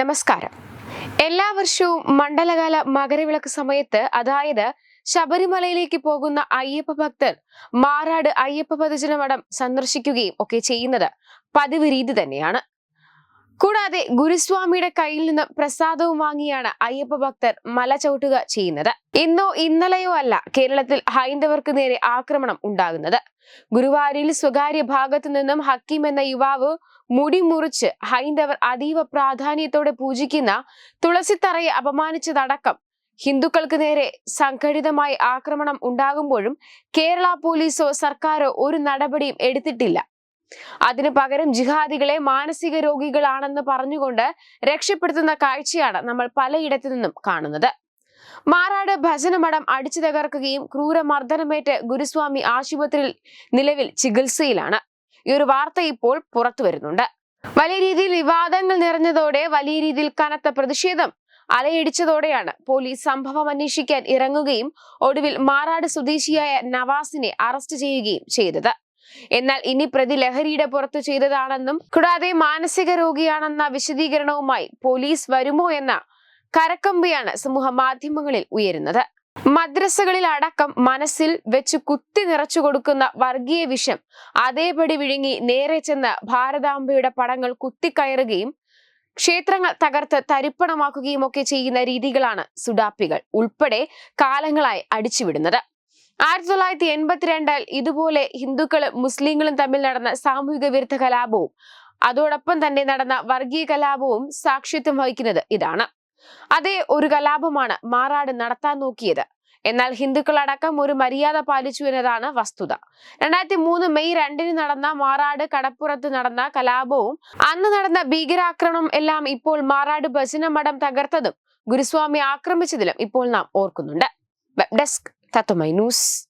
നമസ്കാരം. എല്ലാ വർഷവും മണ്ഡലകാല മകരവിളക്ക് സമയത്ത് അതായത് ശബരിമലയിലേക്ക് പോകുന്ന അയ്യപ്പ ഭക്തർ മാറാട് അയ്യപ്പ പതിജന മഠം സന്ദർശിക്കുകയും ഒക്കെ ചെയ്യുന്നത് പതിവ് രീതി തന്നെയാണ്. കൂടാതെ ഗുരുസ്വാമിയുടെ കയ്യിൽ നിന്ന് പ്രസാദവും വാങ്ങിയാണ് അയ്യപ്പ ഭക്തർ മല ചവിട്ടുക ചെയ്യുന്നത്. ഇന്നോ ഇന്നലെയോ അല്ല കേരളത്തിൽ ഹൈന്ദവർക്ക് നേരെ ആക്രമണം ഉണ്ടാകുന്നത്. ഗുരുവായൂരിൽ സ്വകാര്യ ഭാഗത്തു നിന്നും ഹക്കീം എന്ന യുവാവ് മുടി മുറിച്ച് ഹൈന്ദവർ അതീവ പ്രാധാന്യത്തോടെ പൂജിക്കുന്ന തുളസിത്തറയെ അപമാനിച്ചതടക്കം ഹിന്ദുക്കൾക്ക് നേരെ സംഘടിതമായി ആക്രമണം ഉണ്ടാകുമ്പോഴും കേരള പോലീസോ സർക്കാരോ ഒരു നടപടിയും എടുത്തിട്ടില്ല. അതിനു പകരം ജിഹാദികളെ മാനസിക രോഗികളാണെന്ന് പറഞ്ഞുകൊണ്ട് രക്ഷപ്പെടുത്തുന്ന കാഴ്ചയാണ് നമ്മൾ പലയിടത്തു നിന്നും കാണുന്നത്. മാറാട് ഭജനമഠം അടിച്ചു തകർക്കുകയും ക്രൂരമർദ്ദനമേറ്റ് ഗുരുസ്വാമി ആശുപത്രിയിൽ നിലവിൽ ചികിത്സയിലാണ്. ഈ ഒരു വാർത്ത ഇപ്പോൾ പുറത്തു വരുന്നുണ്ട്. വലിയ രീതിയിൽ വിവാദങ്ങൾ നിറഞ്ഞതോടെ വലിയ രീതിയിൽ കനത്ത പ്രതിഷേധം അലയടിച്ചതോടെയാണ് പോലീസ് സംഭവം അന്വേഷിക്കാൻ ഇറങ്ങുകയും ഒടുവിൽ മാറാട് സ്വദേശിയായ നവാസിനെ അറസ്റ്റ് ചെയ്യുകയും ചെയ്തത്. എന്നാൽ ഇനി പ്രതി ലഹരിയുടെ പുറത്ത് ചെയ്തതാണെന്നും കൂടാതെ മാനസിക രോഗിയാണെന്ന വിശദീകരണവുമായി പോലീസ് വരുമോ എന്ന കരക്കമ്പിയാണ് സമൂഹ മാധ്യമങ്ങളിൽ ഉയരുന്നത്. മദ്രസകളിൽ അടക്കം മനസ്സിൽ വെച്ച് കുത്തി നിറച്ചു കൊടുക്കുന്ന വർഗീയ വിഷം അതേപടി വിഴുങ്ങി നേരെ ചെന്ന് ഭാരതാംബയുടെ പടങ്ങൾ കുത്തിക്കയറുകയും ക്ഷേത്രങ്ങൾ തകർത്ത് തരിപ്പണമാക്കുകയും ഒക്കെ ചെയ്യുന്ന രീതികളാണ് സുഡാപ്പികൾ ഉൾപ്പെടെ കാലങ്ങളായി അടിച്ചുവിടുന്നത്. ആയിരത്തി തൊള്ളായിരത്തി എൺപത്തിരണ്ടിൽ ഇതുപോലെ ഹിന്ദുക്കളും മുസ്ലിങ്ങളും തമ്മിൽ നടന്ന സാമൂഹിക വിരുദ്ധ കലാപവും അതോടൊപ്പം തന്നെ നടന്ന വർഗീയ കലാപവും സാക്ഷ്യത്വം വഹിക്കുന്നത് ഇതാണ്. അതേ ഒരു കലാപമാണ് മാറാട് നടത്താൻ നോക്കിയത്. എന്നാൽ ഹിന്ദുക്കളടക്കം ഒരു മര്യാദ പാലിച്ചു എന്നതാണ് വസ്തുത. രണ്ടായിരത്തി മൂന്ന് മെയ് രണ്ടിന് നടന്ന മാറാട് കടപ്പുറത്ത് നടന്ന കലാപവും അന്ന് നടന്ന ഭീകരാക്രമണം എല്ലാം ഇപ്പോൾ മാറാട് ഭജന മഠം തകർത്തതും ഗുരുസ്വാമി ആക്രമിച്ചതിലും ഇപ്പോൾ നാം ഓർക്കുന്നുണ്ട്. Web desk. تاتا ماينوس